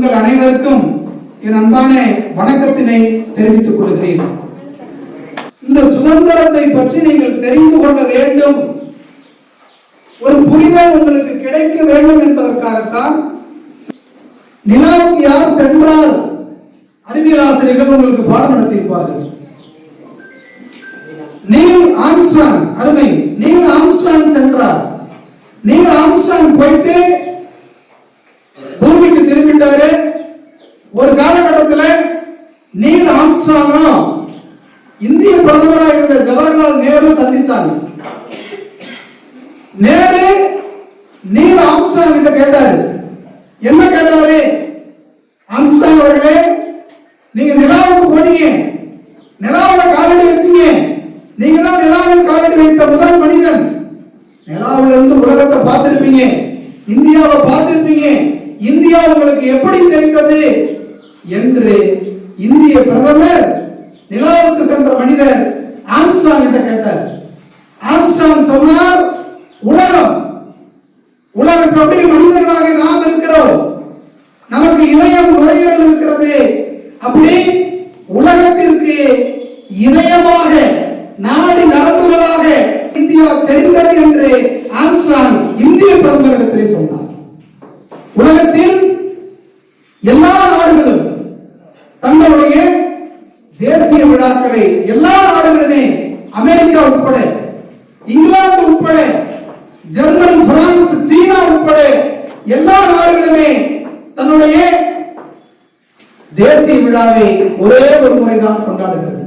உங்கள் அனைவருக்கும் என் அன்பான வணக்கத்தினை தெரிவித்துக் கொள்கிறேன். இந்த சுதந்திரத்தை பற்றி நீங்கள் தெரிந்து கொள்ள வேண்டும். ஒரு புரிதல் உங்களுக்கு கிடைக்க வேண்டும் என்பதற்காகத்தான் நிலாவுக்கு யார் சென்றால் அறிவியல் ஆசிரியர்கள் உங்களுக்கு பாடம் நடத்தியிருப்பார்கள். நீல் ஆம்ஸ்டாங் அருமை நீல் ஆம்ஸ்டாங் சென்றார். நீல் ஆம்ஸ்டாங் போயிட்டு பூமிக்கு ஒரு காலகட்டத்தில் நீல் ஆம்ஸ்ட்ராங்கும் இந்திய பிரதமராக இருந்த ஜவஹர்லால் நேரு சந்திச்சாங்க. நேரு நீல் ஆம்ஸ்ட்ராங் கிட்ட கேட்டாரு. என்ன கேட்டாரு? ஆம்ஸ்ட்ராங் அவர்களே நீங்க நிலாவுக்கு போனீங்க. நிலாவுல காலடி வச்சீங்க. நீங்க தான் நிலாவில் காலடி வைத்த முதல் மனிதன். நிலாவில இருந்து உலகத்தை பார்த்திருப்பீங்க. இந்தியாவை பார்த்திருப்பீங்க. இந்தியா உங்களுக்கு எப்படி தெரிந்தது என்று இந்திய பிரதமர் நிலாவுக்கு சென்ற மனிதர் ஆம்ஸ்டாங் கிட்ட கேட்டார். ஆம்ஸ்டாங் சொன்னார் உலகம் உலகத்தில் எப்படி மனித நாம் இருக்கிறோம் நமக்கு இதயம் நுரையீரல் இருக்கிறது அப்படி உலகத்திற்கு இதயமாக நாடி நரம்புகளாக இந்தியா தெரிந்தது என்று ஆம்ஸ்ட்ராங் இந்திய பிரதமரிடத்திலே சொன்னார் உலகத்தில் எல்லா நாடுகளும் தங்களுடைய தேசிய விழாக்களை எல்லா நாடுகளுமே அமெரிக்கா உட்பட இங்கிலாந்து உட்பட ஜெர்மனி பிரான்ஸ் சீனா உட்பட எல்லா தன்னுடைய தேசிய விழாவை ஒரே ஒரு முறைதான் கொண்டாடுகிறது.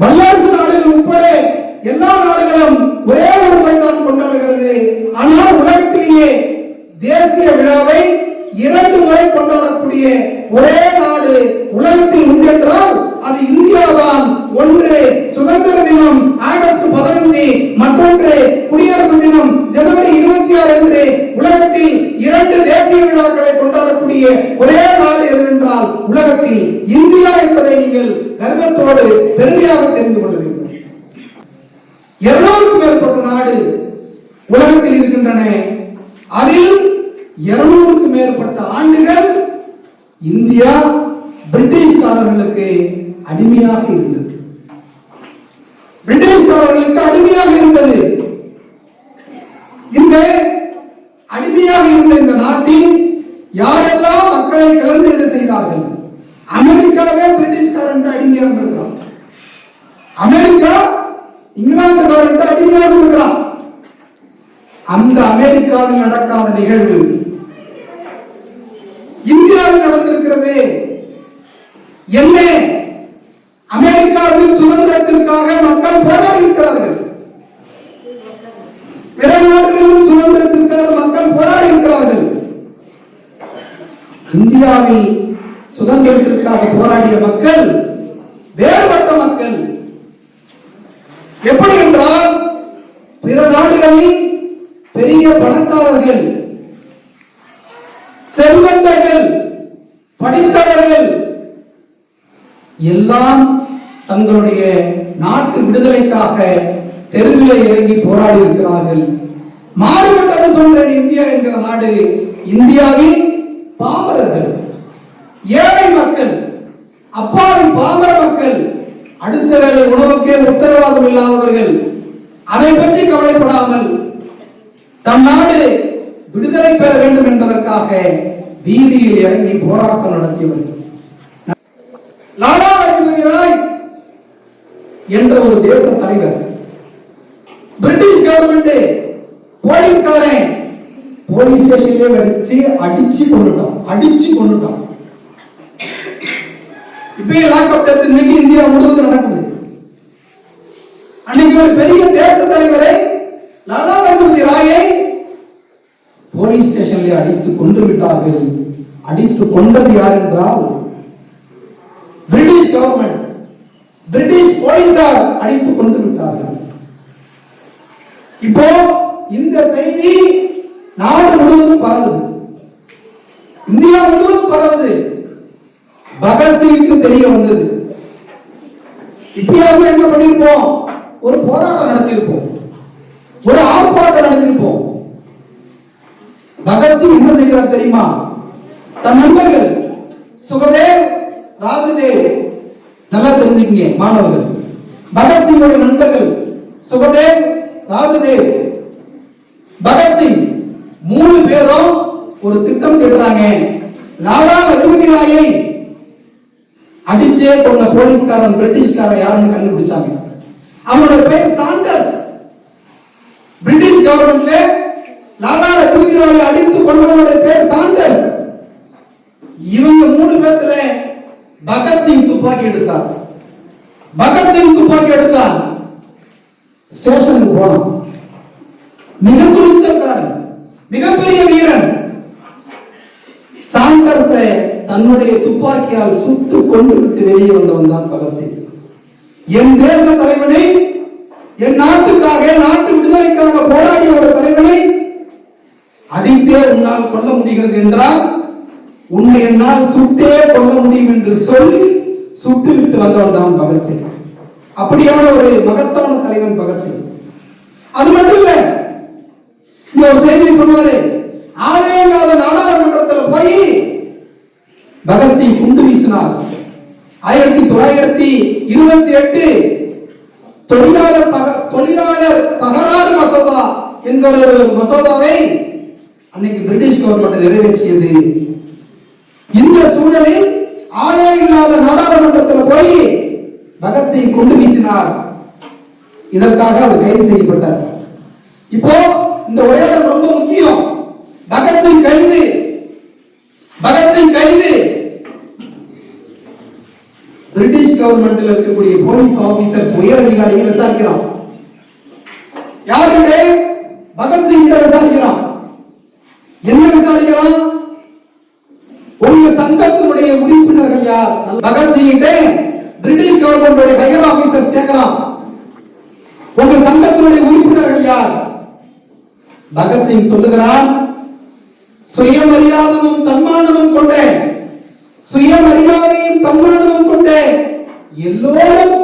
வல்லரசு நாடுகள் உட்பட எல்லா நாடுகளும் ஒரே ஒரு முறைதான் கொண்டாடுகிறது. ஆனால் உலகத்திலேயே தேசிய விழாவை இரண்டு முறை கொண்டாடக்கூடிய ஒரே நாடு உலகத்தில் உண்டு என்றால் அது இந்தியாதான். ஒன்று சுதந்திர தினம் ஆகஸ்ட் பதினஞ்சு மற்றொன்று குடியரசு தினம் ஜனவரி இருபத்தி ஆறு என்று உலகத்தில் இரண்டு தேசிய விழாக்களை கொண்டாடக்கூடிய ஒரே நாடு எது என்றால் உலகத்தில் இந்தியா என்பதை நீங்கள் கர்வத்தோடு பெருமையாக தெரிந்து கொள்ள வேண்டும். இருநூறுக்கும் மேற்பட்ட நாடு உலகத்தில் இருக்கின்றன. அதில் இருநூறுக்கும் மேற்பட்ட ஆண்டுகள் இந்தியா பிரிட்டிஷ்காரர்களுக்கு அடிமையாக இருந்தது. பிரிட்டிஷ்காரர்களுக்கு அடிமையாக இருந்தது. இந்த அடிமையாக இருந்த இந்த நாட்டில் யாரெல்லாம் மக்களை கிளர்ந்தெழுத செய்தார்கள்? அமெரிக்காவே பிரிட்டிஷ்காரன் அடிமையாக இருக்கிறான். அமெரிக்கா இங்கிலாந்துக்காரன் அடிமையாக இருக்கிறான். அந்த அமெரிக்காவில் நடக்காத நிகழ்வு இந்தியாவில் நடந்திருக்கிறது. என்ன? அமெரிக்காவில் சுதந்திரத்திற்காக மக்கள் போராடி இருக்கிறார்கள் பிற நாடுகளிலும் சுதந்திரத்திற்காக மக்கள் போராடி இருக்கிறார்கள் இந்தியாவில் சுதந்திரத்திற்காக போராடிய மக்கள் வேறுபட்ட மக்கள். எப்படி என்றால் பிற நாடுகளில் பெரிய பணக்காரர்கள் எல்லாம் தங்களுடைய நாட்டு விடுதலைக்காக தெருவில் இறங்கி போராடி இருக்கிறார்கள் மாறுபட்டது சொல்ற இந்தியா என்கிற நாடு இந்தியாவில் பாமரர்கள். ஏழை மக்கள் அப்பாவி பாமர மக்கள் அடுத்த வேளை உணவுக்கே உத்தரவாதம் இல்லாதவர்கள் அதை பற்றி கவலைப்படாமல் தம் நாடு விடுதலை பெற வேண்டும் என்பதற்காக வீதியில் இறங்கி போராட்டம் நடத்தியவர்கள் லாலா லஜபதி ராய் என்ற ஒரு தேச தலைவர். பிரிட்டிஷ் கவர்மெண்ட் போலீஸ்காரன். போலீஸ் ஸ்டேஷன்லயே வச்சு அடிச்சு கொண்டுட்டான் அடிச்சு கொண்டுட்டான் இப்பயே லாக்அப் டெத் இன்னைக்கு இந்தியா முழுவதும் நடக்குது. அன்னைக்கு ஒரு பெரிய தேச தலைவரை லாலா லஜபதி ராயை போலீஸ் ஸ்டேஷன்ல அடித்து கொண்டு விட்டார்கள். அடித்து கொண்டது யார் என்றால் பிரிட்டிஷ் கவர்மெண்ட் பிரிட்டிஷ் போலீசார் அடித்து கொண்டு விட்டார்கள். இப்போ இந்த செய்தி நாடு முழுவதும் பரவுது. இந்தியா முழுவதும் பரவுது. பகத்சிங்க்கு தெரிய வந்தது. இப்பயாவது என்ன பண்ணிருப்போம் ஒரு போராட்டம் நடத்தியிருப்போம். ஒரு ஆர்ப்பாட்டம் நடத்தியிருப்போம். பகத்சிங் என்ன செய்கிறார் தெரியுமா? தன் நண்பர்கள் சுகதேவ் ராஜதேவ் நல்லா தெரிஞ்சுக்கங்க மாணவர்கள். பகத்சிங்கோட நண்பர்கள் சுகதேவ் ராஜதேவ். பகத்சிங் மூணு பேரும் ஒரு திட்டம் திட்டுறாங்க லாலா லஜபதி ராயை அடிச்சே கொண்ட போலீஸ்காரன் பிரிட்டிஷ்காரன் யாருன்னு கண்டுபிடிச்சாங்க. அவனோட பேர் சாண்டர்ஸ். பிரிட்டிஷ் கவர்மெண்ட்ல லாலா லஜபதி ராயை அடித்து கொண்டவனுடைய பேர் சாண்டர்ஸ் இவங்க மூணு பேர்த்துல பகத்சிங் துப்பாக்கி எடுத்தார் பகத்சிங் துப்பாக்கி எடுத்தார் ஸ்டேஷனுக்கு போனான். மிக துணிச்சல்காரன் மிகப்பெரிய வீரன். சாண்டர்ஸை தன்னுடைய துப்பாக்கியால் சுட்டு கொண்டு விட்டு வெளியே வந்தவன் தான் பகத்சிங். என் தேச தலைவனை என் நாட்டுக்காக நாட்டு விடுதலைக்காக போராடிய ஒரு தலைவனை அடித்தே உன்னால் கொல்ல முடிகிறது என்றால் உன்னை என்னால் சுட்டே கொள்ள முடியும் என்று சொல்லி சுட்டு விட்டு வந்தவன் தான் பகத்சிங். அப்படியான ஒரு மகத்தான தலைவன் பகத்சிங். அது மட்டும் இல்ல ஒரு செய்தி சொன்னாரு ஆளே இல்லாத நாடாளுமன்றத்தில் போய் பகத்சிங் குண்டு வீசினார். ஆயிரத்தி தொள்ளாயிரத்தி இருபத்தி எட்டு தொழிலாளர் தக தொழிலாளர் தகராறு மசோதா என்கிற ஒரு மசோதாவை அன்னைக்கு பிரிட்டிஷ் கவர்மெண்ட் நிறைவேற்றியது. இந்த சூழலில் இல்லாத நாடாளுமன்றத்தில் போய் பகத்சிங் குண்டு வீசினார். இதற்காக அவர் கைது செய்யப்பட்டார். இப்போ இந்த உரையாடல் ரொம்ப முக்கியம். பகத்சிங் கைது. பகத்சிங் கைது. பிரிட்டிஷ் கவர்மெண்ட்ல இருக்கக்கூடிய போலீஸ் ஆபீசர்ஸ் உயர் அதிகாரிகள் விசாரிக்கிறோம் யாருடைய பகத்சிங் விசாரிக்கிறான் என்ன விசாரிக்கிறான் உங்க சங்கத்தினுடைய உறுப்பினர்கள் யார் பிரிட்டிஷ் கவர்மெண்ட் ஹையர் ஆபீசர்ஸ் கேட்கலாம். உங்க சங்கத்தினுடைய உறுப்பினர்கள் யார்? பகத்சிங் சொல்லுகிறார் சுயமரியாதமும் தன்மானமும் கொண்ட சுயமரியாதையும் தன்மானமும் கொண்ட எல்லோரும்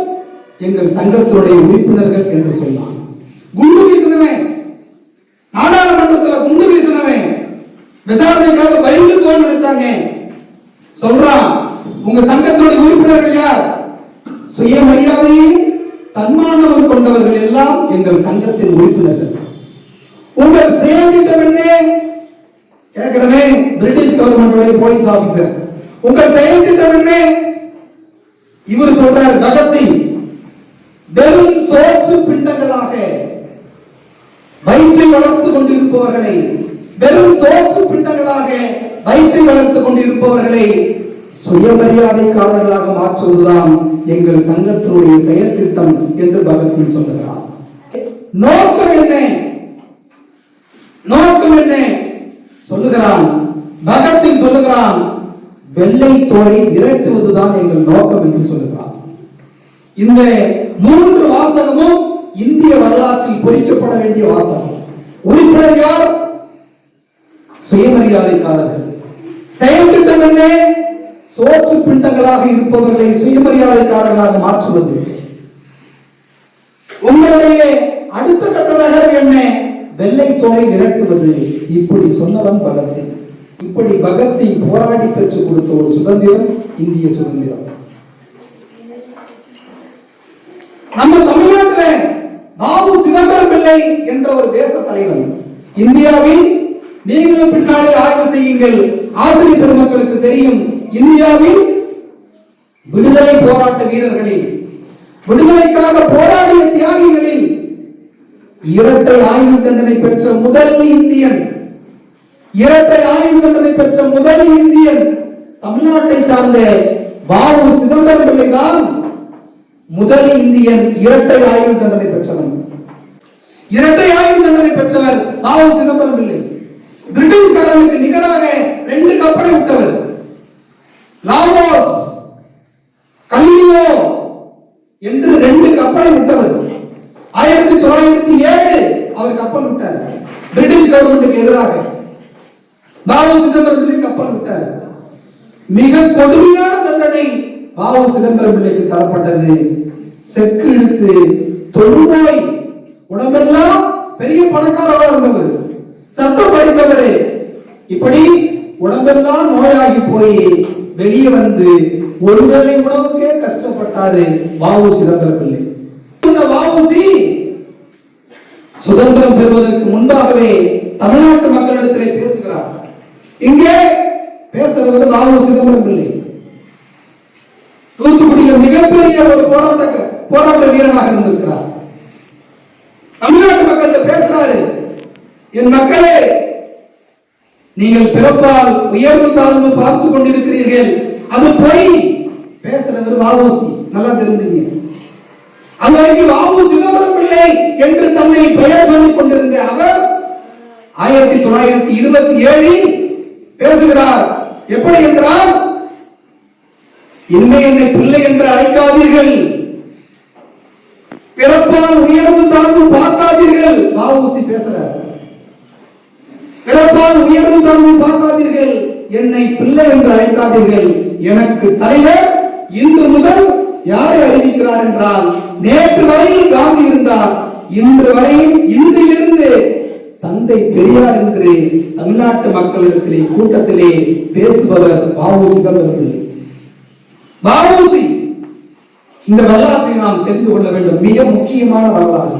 எங்கள் சங்கத்தினுடைய உறுப்பினர்கள் என்று சொன்னார். குண்டு வீசினவே நாடாளுமன்றத்தில் குண்டு வீசினவே விசாரணைக்காக பயந்து நினைச்சாங்க. சொல்றான் உங்க சங்கத்தினுடைய உறுப்பினர்கள் யார்? சுயமரியாதையும் தன்மானவர் கொண்டவர்கள் எல்லாம் எங்கள் சங்கத்தின் உறுப்பினர்கள். உங்கள் செயல்திட்டம் என்ன? கேட்கிறமே பிரிட்டிஷ் கவர்மெண்ட் போலீஸ் ஆபீசர். உங்கள் செயல்திட்டம் என்ன? இவர் சொல்றார் பகத்சிங் வெறும் சோற்று பிண்டங்களாக வயிற்றை வளர்த்து கொண்டிருப்பவர்களை வெறும் சோற்று பிண்டங்களாக வயிற்றை வளர்த்து கொண்டிருப்பவர்களை சுயமரியாதைக்காரர்களாக மாற்றுவதுதான் எங்கள் சங்கத்தினுடைய செயல் திட்டம் என்று பகத்சிங் சொல்லுகிறார். நோக்கம் என்ன நோக்கம் என்ன சொல்லுகிறான். பகத்சிங் சொல்லுகிறான். வெள்ளை தோலை விரட்டுவதுதான் எங்கள் நோக்கம் என்று சொல்லுகிறான் இந்த மூன்று வாசகமும் இந்திய வரலாற்றில் பொறிக்கப்பட வேண்டிய வாசகம். உறுப்பினர் யார்? சுயமரியாதைக்காரர்கள். செயல் திட்டம் என்ன? சோற்று பிண்டங்களாக இருப்பவர்களை சுயமரியாதைக்காரர்களாக மாற்றுவது. உங்களுடைய அடுத்த கட்ட நகரம் என்ன? வெள்ளை தோலை விரட்டுவது. இப்படி சொன்னவன் பகத்சிங் இப்படி பகத்சிங் போராடி பெற்றுக் கொடுத்த ஒரு சுதந்திரம் இந்திய சுதந்திரம். நம்ம தமிழ்நாட்டில் பாபு சிதம்பரம் பிள்ளை என்ற ஒரு தேச தலைவர். இந்தியாவில் நீங்களும் பின்னாலே ஆய்வு செய்யுங்கள். ஆசிரியர் பெருமக்களுக்கு தெரியும் இந்தியாவில் விடுதலை போராட்ட வீரர்களில் விடுதலைக்காக போராடிய தியாகிகளில் இரட்டை ஆயுள் தண்டனை பெற்ற முதல் இந்தியன் இரட்டை ஆயுள் தண்டனை பெற்ற முதல் இந்தியன் தமிழ்நாட்டை சார்ந்த பாபு சிதம்பரம் பிள்ளை தான் முதல் இந்தியன் இரட்டை ஆயுள் தண்டனை பெற்றவன். இரட்டை ஆயுள் தண்டனை பெற்றவர் பாபு சிதம்பரம் பிள்ளை. பிரிட்டிஷ்காரனுக்கு நிகராக ரெண்டு கப்பலை விட்டவர் லாவோ கல்வியோ என்று ரெண்டு கப்பலை விட்டவர். ஆயிரத்தி தொள்ளாயிரத்தி ஏழு அவர் கப்பல் விட்டார். பிரிட்டிஷ் கவர்மெண்ட்டுக்கு எதிராக. பாபு சிதம்பரம் பிள்ளை கப்பல் விட்டார். மிக கொடுமையான தண்டனை பாபு சிதம்பரம் பிள்ளைக்கு தரப்பட்டது. செக்கு இழுத்து தொழுநோய் உடம்பெல்லாம் பெரிய பணக்காரரா இருந்தவர். சட்டம் படித்தவரே. இப்படி உடம்பெல்லாம் நோயாகி போய் வெளியே வந்து ஒருவேளை உணவுக்கே கஷ்டப்பட்டாரு வாவுசி சிதம்பரம் பிள்ளை வாவுசி சுதந்திரம் பெறுவதற்கு முன்பாகவே தமிழ்நாட்டு மக்களிடத்திலே பேசுகிறார். இங்கே பேசுறது வாவு சிதம்பரம் பிள்ளை தூத்துக்குடியில் மிகப்பெரிய ஒரு போராட்ட போராட்ட வீரனாக இருந்திருக்கிறார். தமிழ்நாட்டு மக்கள்கிட்ட பேசுறாரு. என் மக்களே நீங்கள் பிறப்பால் உயர்வு தாழ்வு பார்த்து கொண்டிருக்கிறீர்கள். அது போய் பேசுறவர் வாவூசி நல்லா தெரிஞ்சுங்க. அன்றைக்கு வாவு சிதம்பரம் பிள்ளை என்று தன்னை பெயர் சொல்லிக் கொண்டிருந்த அவர் ஆயிரத்தி தொள்ளாயிரத்தி இருபத்தி ஏழில் பேசுகிறார். எப்படி என்றால் இனிமே என்னை பிள்ளை என்று அழைக்காதீர்கள். பிறப்பால் உயர்வு தாழ்வு பார்க்காதீர்கள். வாவூசி பேசுறார். பிறப்பால் உயர்வு தாழ்வு பார்க்காதீர்கள். என்னை பிள்ளை என்று அழைக்காதீர்கள். எனக்கு தலைவர் இன்று முதல் யாரை அறிவிக்கிறார் என்றால் நேற்று வரையில் காந்தி இருந்தார். இன்று வரையில் இன்றிலிருந்து தந்தை பெரியார் என்று தமிழ்நாட்டு மக்களிடத்திலே கூட்டத்திலே பேசுபவர் வாவு அவர்கள். பாவூசி இந்த வரலாற்றை நாம் தெரிந்து கொள்ள வேண்டும். மிக முக்கியமான வரலாறு.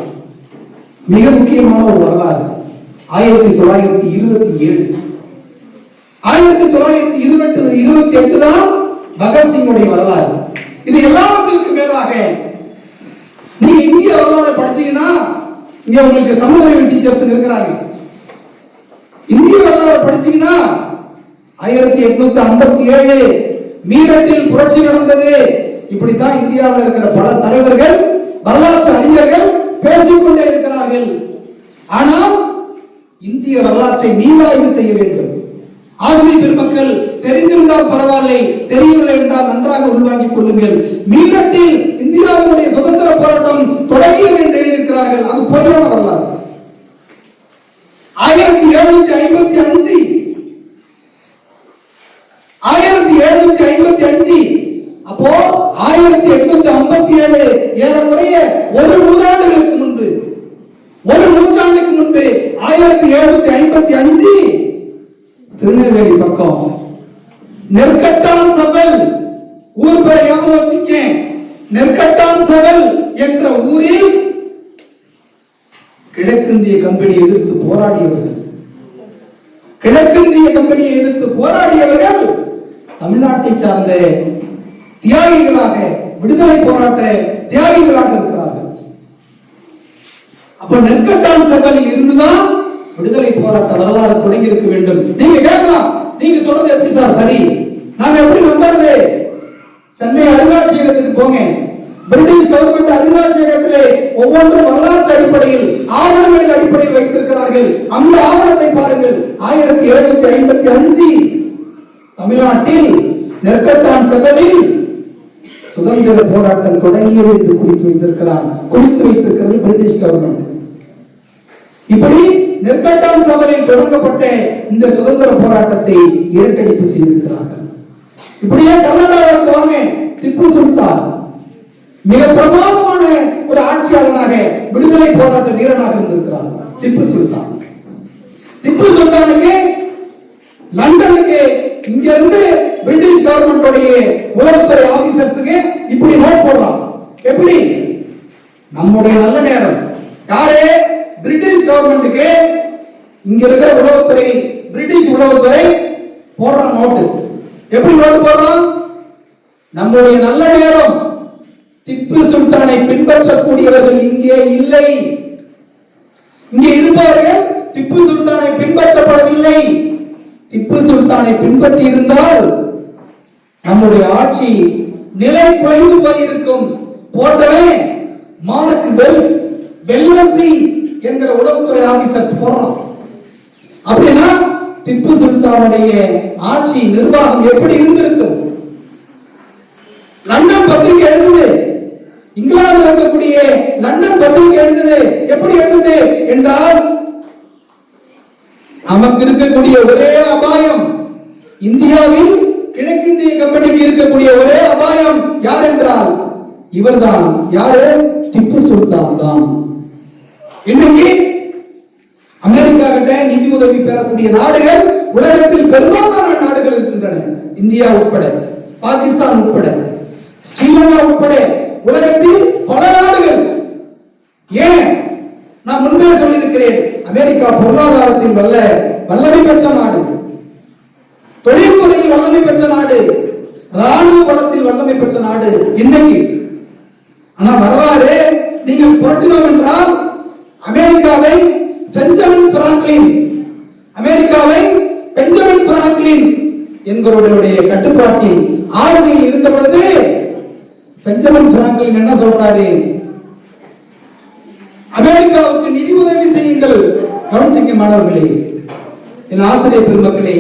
மிக முக்கியமான ஒரு வரலாறு. ஆயிரத்தி தொள்ளாயிரத்தி இருபத்தி ஏழு. ஆயிரத்தி தொள்ளாயிரத்தி இருபத்தி இருபத்தி எட்டு தான் பகத்சிங்குடைய வரலாறு. இது எல்லாவற்றிற்கும் மேலாக நீங்க இந்திய வரலாறு படிச்சீங்கன்னா இங்க உங்களுக்கு சமூக டீச்சர்ஸ் இருக்கிறாங்க. இந்திய வரலாறு படிச்சீங்கன்னா ஆயிரத்தி எட்நூத்தி ஐம்பத்தி ஏழு மீரட்டில் புரட்சி நடந்தது. இப்படித்தான் இந்தியாவில் இருக்கிற பல தலைவர்கள் வரலாற்று அறிஞர்கள் பேசிக்கொண்டே இருக்கிறார்கள். ஆனால் இந்திய வரலாற்றை மீளாய்வு செய்ய வேண்டும். ஆசிரியர் பெருமக்கள் தெரிந்திருந்தால் பரவாயில்லை தெரியவில்லை என்றால் நன்றாக உள்வாங்கிக் கொள்ளுங்கள். மீரட்டில் இந்தியாவினுடைய சுதந்திர போராட்டம் தொடங்கியது என்று எழுதியிருக்கிறார்கள். அது பொய்யான வரலாறு. ஆயிரத்தி எழுநூத்தி ஐம்பத்தி அஞ்சு ஆயிரத்தி எழுநூத்தி ஐம்பத்தி அஞ்சு அப்போ ஆயிரத்தி எட்நூத்தி ஐம்பத்தி ஏழு ஏறக்குறைய ஒரு நூறாண்டுகளுக்கு முன்பு ஒரு நூற்றாண்டுக்கு முன்பு ஆயிரத்தி எழுநூத்தி ஐம்பத்தி அஞ்சு திருநெல்வேலி பக்கம் நெற்கட்டான் சபல் ஊர் பேரை ஞாபகம் வச்சுக்கேன் நெற்கட்டான் சபல் என்ற ஊரில் கிழக்கிந்திய கம்பெனி எதிர்த்து போராடியவர்கள். கிழக்கிந்திய கம்பெனியை எதிர்த்து போராடியவர்கள் தமிழ்நாட்டை சார்ந்த தியாகிகளாக விடுதலை போராட்ட தியாகிகளாக இருக்கிறார்கள். அப்ப நெற்கட்டான் சபலில் இருந்துதான் விடுதலை போராட்ட வரலாறு தொடங்கி இருக்க வேண்டும். நீங்க கேட்கலாம். நீங்க சொல்றது எப்படி சார் சரி? நாங்க எப்படி நம்புறது? சென்னை அருங்காட்சியகத்துக்கு போங்க. பிரிட்டிஷ் கவர்மெண்ட் அருங்காட்சியகத்திலே ஒவ்வொன்றும் வரலாற்று அடிப்படையில் ஆவணங்களின் அடிப்படையில் வைத்திருக்கிறார்கள். அந்த ஆவணத்தை பாருங்கள். ஆயிரத்தி எழுநூத்தி ஐம்பத்தி அஞ்சு தமிழ்நாட்டில் நெற்கட்டான் செவலில் சுதந்திர போராட்டம் தொடங்கியது என்று குறித்து வைத்திருக்கிறார் குறித்து வைத்திருக்கிறது பிரிட்டிஷ் கவர்மெண்ட் இப்படி நெற்கட்டான் சபையில் தொடங்கப்பட்ட இந்த சுதந்திர போராட்டத்தை இரட்டடிப்பு செய்திருக்கிறார்கள். இப்படியே கர்நாடகாவுக்கு வாங்க திப்பு சுல்தான் மிக பிரமாதமான ஒரு ஆட்சியாளனாக விடுதலை போராட்ட வீரனாக இருந்திருக்கிறார் திப்பு சுல்தான். திப்பு சுல்தானுக்கு லண்டனுக்கு இங்க இருந்து பிரிட்டிஷ் கவர்மெண்டோடைய உளவுத்துறை ஆபீசர்ஸுக்கு இப்படி நோட் போடுறான் எப்படி? நம்முடைய நல்ல நேரம். யாரு? கவர்மெண்ட்டுக்கு இங்க இருக்கிற உளவுத்துறை பிரிட்டிஷ் உளவுத்துறை போடுற நோட்டு. எப்படி நோட்டு போடுறோம் நம்முடைய நல்ல நேரம். திப்பு சுல்தானை பின்பற்றக்கூடியவர்கள் இங்கே இல்லை. இங்கே இருப்பவர்கள் திப்பு சுல்தானை பின்பற்றப்படவில்லை. திப்பு சுல்தானை பின்பற்றி இருந்தால் நம்முடைய ஆட்சி நிலை குலைந்து போயிருக்கும். போட்டவே மார்க் வெல்ஸ் வெல்லசி என்கிற உளவுத்துறை ஆபீசர்ஸ் போடுறான் அப்படின்னா திப்பு சுல்தானுடைய ஆட்சி நிர்வாகம் எப்படி இருந்திருக்கும்? லண்டன் பத்திரிகை எழுதுது. இங்கிலாந்து இருக்கக்கூடிய லண்டன் பத்திரிகை எழுதுது. எப்படி எழுதுது என்றால் நமக்கு இருக்கக்கூடிய ஒரே அபாயம் இந்தியாவில் கிழக்கிந்திய கம்பெனிக்கு இருக்கக்கூடிய ஒரே அபாயம் யார் என்றால் இவர்தான். யாரு? திப்பு சுல்தான் தான். இன்னைக்கு அமெரிக்கா கிட்ட நிதி உதவி பெறக்கூடிய நாடுகள் உலகத்தில் பெரும்பாலான நாடுகள் இருக்கின்றன. இந்தியா உட்பட பாகிஸ்தான் உட்பட ஸ்ரீலங்கா உட்பட உலகத்தில் பல நாடுகள். ஏன்? நான் முன்பே சொல்லியிருக்கிறேன் அமெரிக்கா பொருளாதாரத்தில் வல்ல வல்லமை பெற்ற நாடு. தொழில்துறையில் வல்லமை பெற்ற நாடு. ராணுவ பலத்தில் வல்லமை பெற்ற நாடு. இன்னைக்கு ஆனா வரலாறு நீங்கள் புரட்டினோம் என்றால் அமெரிக்காவை பெஞ்சமின் பிராங்க்லின் அமெரிக்காவை பெஞ்சமின் பிராங்க்லின் என்கிறவருடைய கட்டுப்பாட்டில் ஆளுமையில் இருந்த பொழுது பெஞ்சமின் பிராங்க்லின் என்ன சொல்றாரு? அமெரிக்காவுக்கு நிதி உதவி செய்யுங்கள். கவனிச்சிங்க மாணவர்களே என் ஆசிரியர் பெருமக்களே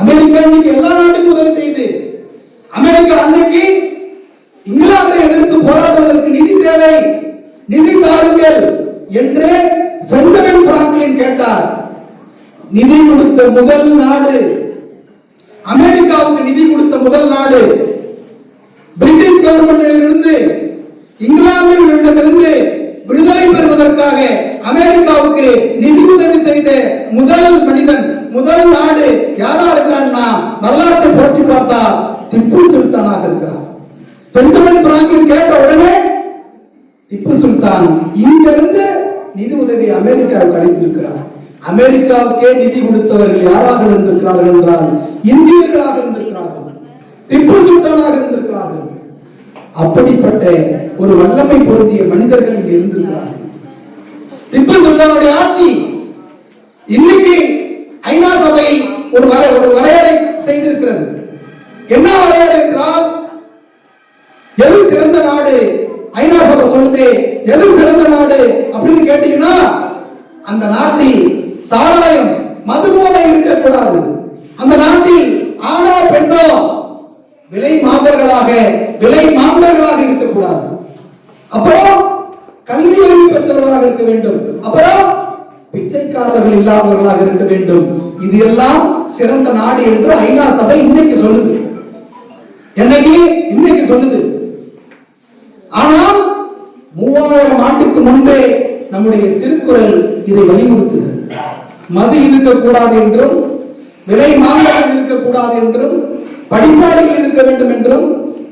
அமெரிக்கா இன்னைக்கு எல்லா நாட்டுக்கும் உதவி செய்யுது. அமெரிக்கா அன்னைக்கு இங்கிலாந்தை எதிர்த்து போராடுவதற்கு நிதி தேவை. நிதி தாருங்கள். என்று பெஞ்சமின் பிராங்க்லின் கேட்டார். நிதி கொடுத்த முதல் நாடு அமெரிக்காவுக்கு நிதி கொடுத்த முதல் நாடு பிரிட்டிஷ் கவர்மெண்டிலிருந்து இங்கிலாந்திடமிருந்து விடுதலை பெறுவதற்காக அமெரிக்காவுக்கு நிதி உதவி செய்த முதல் மனிதன் முதல் நாடு யாரா இருக்கிறான்னா வரலாற்றை புரட்டி பார்த்தா திப்பு சுல்தானாக இருக்கிறார். பெஞ்சமின் பிராங்கின் கேட்ட உடனே திப்பு சுல்தான் இங்கிருந்து நிதி உதவி அமெரிக்காவுக்கு அளித்திருக்கிறார். அமெரிக்காவுக்கே நிதி கொடுத்தவர்கள் யாராக இருந்திருக்கிறார்கள் என்றால் இந்தியர்களாக இருந்திருக்கிறார்கள் திப்பு சுல்தானாக இருந்திருக்கிறார்கள். அப்படிப்பட்ட ஒரு வல்லமை பொருந்திய மனிதர்கள் இங்கு இருந்திருக்கிறார்கள். திப்பு சுல்தானுடைய ஆட்சி இன்னைக்கு ஐநா சபை ஒரு வரை ஒரு வரையறை செய்திருக்கிறது. என்ன வரையறை என்றால் எது சிறந்த நாடு ஐநா சபை சொல்லுது எது சிறந்த நாடு அப்படின்னு கேட்டீங்கன்னா அந்த நாட்டில் சாராயம் மது போதை இருக்கக்கூடாது. அந்த நாட்டில் ஆணோ பெண்ணோ விலை மாந்தர்களாக விலை மாந்தர்களாக இருக்கக்கூடாது. அப்புறம் கல்வி அறிவு பெற்றவர்களாக இருக்க வேண்டும். அப்புறம் பிச்சைக்காரர்கள் இல்லாதவர்களாக இருக்க வேண்டும். இது எல்லாம் சிறந்த நாடு என்று ஐநா சபை இன்னைக்கு சொல்லுது. என்னைக்கு? இன்னைக்கு சொல்லுது. ஆனால் மூவாயிரம் ஆண்டுக்கு முன்பே நம்முடைய திருக்குறள் இதை வலியுறுத்துகிறது. மது இருக்கக்கூடாது என்றும் விலை மாந்தர்கள் இருக்கக்கூடாது என்றும் படிப்பாளிகள் இருக்க வேண்டும் என்றும்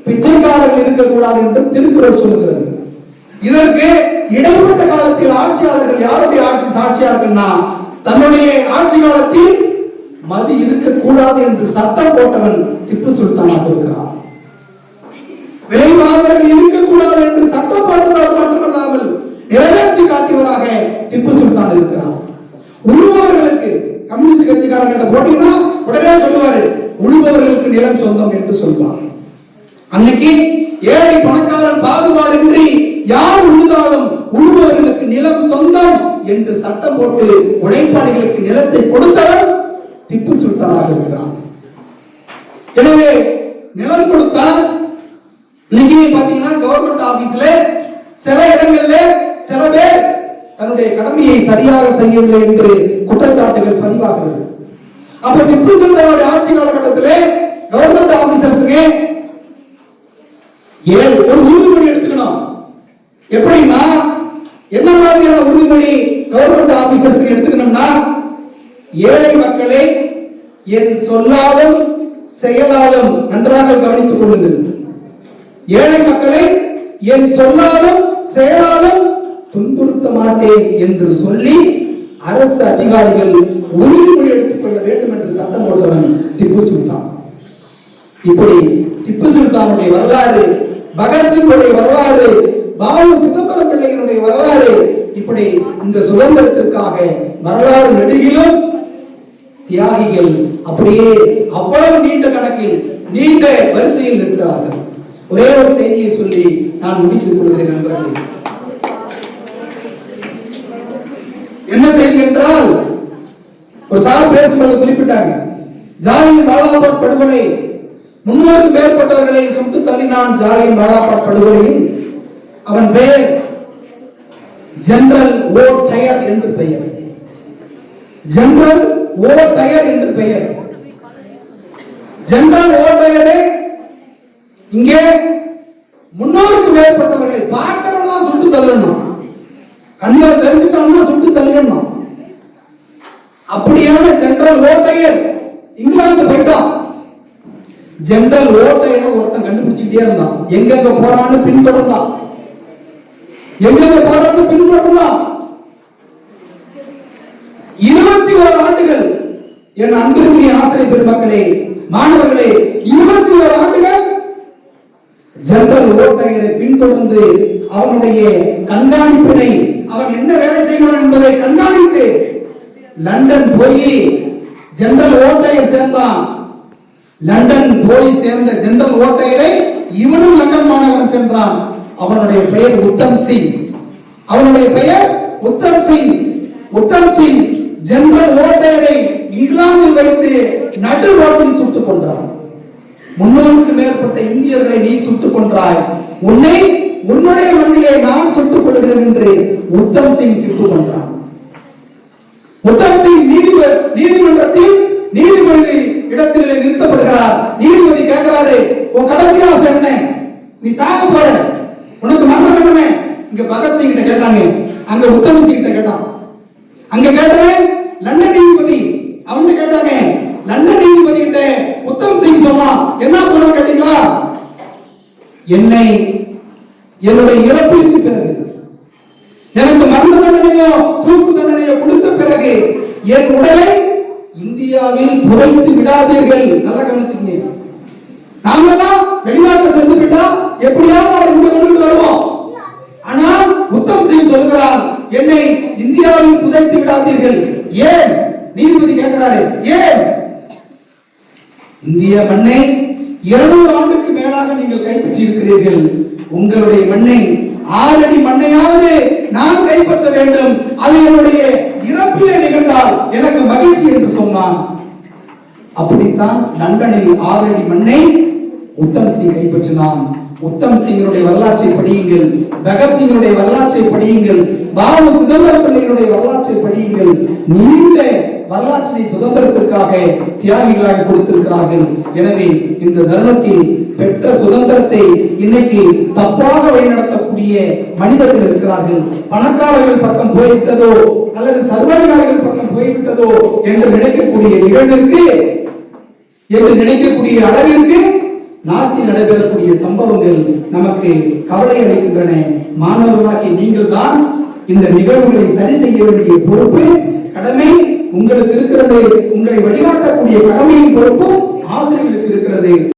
பிச்சைக்காரர்கள் இருக்கக்கூடாது என்றும் திருக்குறள் சொல்லுகிறது இதற்கு இடைப்பட்ட காலத்தில் ஆட்சியாளர்கள் யாருடைய ஆட்சி சாட்சியார்கள்னா தன்னுடைய ஆட்சி காலத்தில் மது இருக்கக்கூடாது என்று சட்டம் போட்டவன் திப்பு சுல்தானாக இருக்கிறான். திப்பு சுல்தான் இருக்கிறான். உழுபவர்களுக்கு கம்யூனிஸ்ட் கட்சிக்காரர்கிட்ட போட்டீங்கன்னா உடனே சொல்லுவாரு உழுபவர்களுக்கு நிலம் சொந்தம் என்று சொல்வார். அன்னைக்கு ஏழை பணக்காரன் பாகுபாடின்றி யார் உழுதாலும் உழுபவர்களுக்கு நிலம் சொந்தம் என்று சட்டம் போட்டு உழைப்பாளிகளுக்கு நிலத்தை கொடுத்தவன் திப்பு சுல்தானாக இருக்கிறான். எனவே நிலம் கொடுத்தால் இன்னைக்கு பாத்தீங்கன்னா கவர்மெண்ட் ஆபீஸ்ல சில இடங்கள்ல சில பேர் தன்னுடைய கடமையை சரியாக செய்யவில்லை என்று குற்றச்சாட்டுகள் பதிவாகிறது. அப்ப திப்பு சுல்தானுடைய ஆட்சி காலகட்டத்திலே கவர்மெண்ட் ஆபீசர்ஸுக்கு ஒரு உறுதிமொழி எடுத்துக்கணும். எப்படின்னா என்ன மாதிரியான உறுதிமொழி கவர்மெண்ட் ஆபீசர்ஸ் எடுத்துக்கணும்னா ஏழை மக்களை என் சொல்லாலும் செயலாலும் நன்றாக கவனித்துக் கொள்ளுங்கள். ஏழை மக்களை என் சொல்லாலும் செயலாலும் மாட்டேன் என்று சொல்லி அரசு அதிகாரிகள் உறுதிமொழி எடுத்துக் கொள்ள வேண்டும் என்று சட்டம் போட்டவன் திப்பு சுல்தான். இப்படி திப்பு சுல்தானுடைய வரலாறு பகத்சிங்குடைய வரலாறு பாபு சிதம்பரம் பிள்ளையினுடைய வரலாறு இப்படி இந்த சுதந்திரத்திற்காக வரலாறு நெடுகிலும் தியாகிகள் அப்படியே அவ்வளவு நீண்ட கணக்கில் நீண்ட வரிசையில் இருக்கிறார்கள் ஒரே ஒரு செய்தியை சொல்லி நான் முடித்துக் கொள்கிறேன் நண்பர்களே. என்ன செய்தி என்றால் ஒரு சார் பேசும்போது குறிப்பிட்டாங்க ஜாலியின் பாலாபாட் படுகொலை முன்னூறுக்கும் மேற்பட்டவர்களை சுட்டு தள்ளினான் ஜாலியின் பாலாபாட் படுகொலையில் அவன் பெயர் ஜெனரல் ஓ டயர் என்று பெயர். ஜெனரல் ஓ டயர் என்று பெயர். ஜெனரல் ஓ டயரே இங்கே முன்னூறுக்கும் மேற்பட்டவர்களை பார்க்கிறவங்களாம் சுட்டு தள்ளணும் ஜென்ரல் ஓட்டையில ஒருத்தன் கண்டுபிடிச்சுக்கிட்டே இருந்தான். எங்கெங்க போறான்னு பின்தொடர்ந்தான். எங்கெங்க போறான்னு பின்தொடர்ந்தான். இருபத்தி ஓரு ஆண்டுகள் என் அன்பிற்குரிய ஆசிரியர் பெருமக்களே மாணவர்களே இருபத்தி ஓரு ஆண்டுகள் ஜென்ரல் ஓட்டையரை பின்தொடர்ந்து அவனுடைய கண்காணிப்பினை அவன் என்ன வேலை செய்கிறான் என்பதை கண்காணித்து லண்டன் போய் ஜென்ரல் ஓட்டையர் சேர்ந்தான். லண்டன் போய் சேர்ந்த ஜெனரல் ஓட்டையரை இவனும் லண்டன் மாநகரம் சென்றான். அவனுடைய பெயர் உத்தம் சிங். அவனுடைய பெயர் உத்தம் சிங். உத்தம் சிங் ஜெனரல் ஓட்டையரை இங்கிலாந்தில் வைத்து நடு ரோட்டில் சுட்டுக் கொன்றான். முன்னூறுக்கு மேற்பட்ட இந்தியர்களை நீ சுட்டுக் கொன்றாய். உன்னை உன்னுடைய மண்ணிலே நான் சுட்டுக் கொள்கிறேன் என்று உத்தம் சிங் சுட்டுக் கொன்றான். உத்தம் சிங் நீதிபதி நீதிமன்றத்தில் நீதிபதி இடத்திலே நிறுத்தப்படுகிறார். நீதிபதி கேட்கிறாரு உன் கடைசி ஆசை என்ன? நீ சாக போற. உனக்கு மரணம் என்ன? இங்க பகத்சிங் கிட்ட கேட்டாங்க. அங்க உத்தம சிங் கிட்ட கேட்டான். அங்க கேட்டவன் லண்டன் நீதிபதி. அவங்க கேட்டாங்க லண்டன் நீதிபதி கிட்ட உத்தம் சிங் சொன்னான். என்ன சொன்னா கேட்டீங்களா? என்னை என்னுடைய இறப்பிற்கு பிறகு. எனக்கு மரண தண்டனையோ தூக்கு தண்டனையோ கொடுத்த பிறகு என் உடலை இந்தியாவில் புதைத்து விடாதீர்கள். நல்லா கவனிச்சுங்க நாமெல்லாம் வெளிநாட்டில் சென்று விட்டா எப்படியாவது அவர் இங்க கொண்டு வருவோம். ஆனால் உத்தம் சிங் சொல்கிறார் என்னை இந்தியாவில் புதைத்து விடாதீர்கள். ஏன்? நீதிபதி கேட்கிறாரு ஏன்? இந்திய மண்ணை இருநூறு ஆண்டுக்கு மேலாக நீங்கள் கைப்பற்றி இருக்கிறீர்கள் உங்களுடைய மண்ணை ஆறடி மண்ணையாவது நான் கைப்பற்ற வேண்டும். அது என்னுடைய இறப்பிலே நிகழ்ந்தால் எனக்கு மகிழ்ச்சி என்று சொன்னான். அப்படித்தான் லண்டனில் ஆறடி மண்ணை உத்தம் சிங் கைப்பற்றினான். உத்தம் சிங்கினுடைய வரலாற்றை படியுங்கள். பகத்சிங்கினுடைய வரலாற்றை படியுங்கள். பாபு சிதம்பர பிள்ளையினுடைய வரலாற்றை படியுங்கள். நீண்ட வரலாற்றினை சுதந்திரத்திற்காக தியாகிகளாக கொடுத்திருக்கிறார்கள். எனவே இந்த தருணத்தில் பெற்ற சுதந்திரத்தை இன்னைக்கு தப்பாக வழிநடத்தக்கூடிய மனிதர்கள் இருக்கிறார்கள். பணக்காரர்கள் பக்கம் போய்விட்டதோ அல்லது சர்வாதிகாரிகள் பக்கம் போய்விட்டதோ என்று நினைக்கக்கூடிய நிகழ்விற்கு என்று நினைக்கக்கூடிய அளவிற்கு நாட்டில் நடைபெறக்கூடிய சம்பவங்கள் நமக்கு கவலை அளிக்கின்றன. மாணவர்களாகி நீங்கள் தான் இந்த நிகழ்வுகளை சரி செய்ய வேண்டிய பொறுப்பு கடமை உங்களுக்கு இருக்கிறது. உங்களை வழிகாட்டக்கூடிய கடமையின் பொறுப்பும் ஆசிரியர்களுக்கு இருக்கிறது.